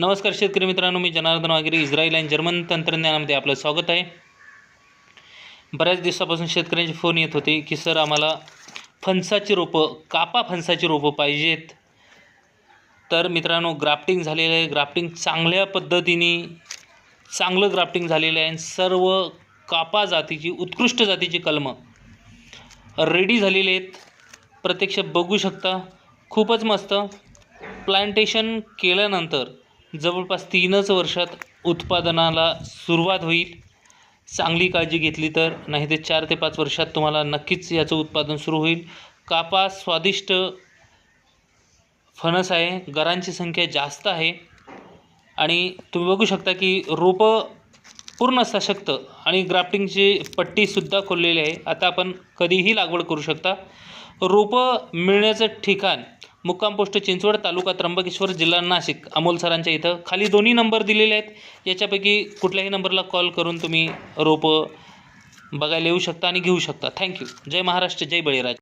नमस्कार शेतकरी मित्रांनो मी जनार्दन वागिरे इस्रायल आणि जर्मन तंत्रज्ञानामध्ये आपलं स्वागत आहे. बऱ्याच दिवसापासून शेतकऱ्यांचे फोन येत होते की सर आम्हाला फणसाची रोपं कापा फणसाची रोपं पाहिजेत. तर मित्रांनो ग्राफ्टिंग झालेलं आहे. ग्राफ्टिंग चांगल्या पद्धतीने चांगलं ग्राफ्टिंग झालेलं आहे. आणि सर्व कापा जातीची उत्कृष्ट जातीची कलमं रेडी झालेली आहेत. प्रत्यक्ष बघू शकता. खूपच मस्त. प्लांटेशन केल्यानंतर जवळपास तीनच वर्षात उत्पादनाला सुरुवात होईल. चांगली काळजी घेतली तर नाही ते चार ते पाच वर्षात तुम्हाला नक्कीच याचं उत्पादन सुरू होईल. कापास स्वादिष्ट फणस आहे. गरांची संख्या जास्त आहे. आणि तुम्ही बघू शकता की रोपं पूर्ण सशक्त आणि ग्राफ्टिंगची पट्टीसुद्धा खोललेली आहे. आता आपण कधीही लागवड करू शकता. रोपं मिळण्याचं ठिकाण मुक्काम पोस्ट चिंचवड तालुका त्र्यंबकेश्वर जिल्हा नाशिक अमोल सरांच्या इथं. खाली दोन्ही नंबर दिलेले आहेत. याच्यापैकी कुठल्याही नंबरला कॉल करून तुम्ही रोपं बघायला येऊ शकता आणि घेऊ शकता. थँक्यू जय महाराष्ट्र जय बळीराज.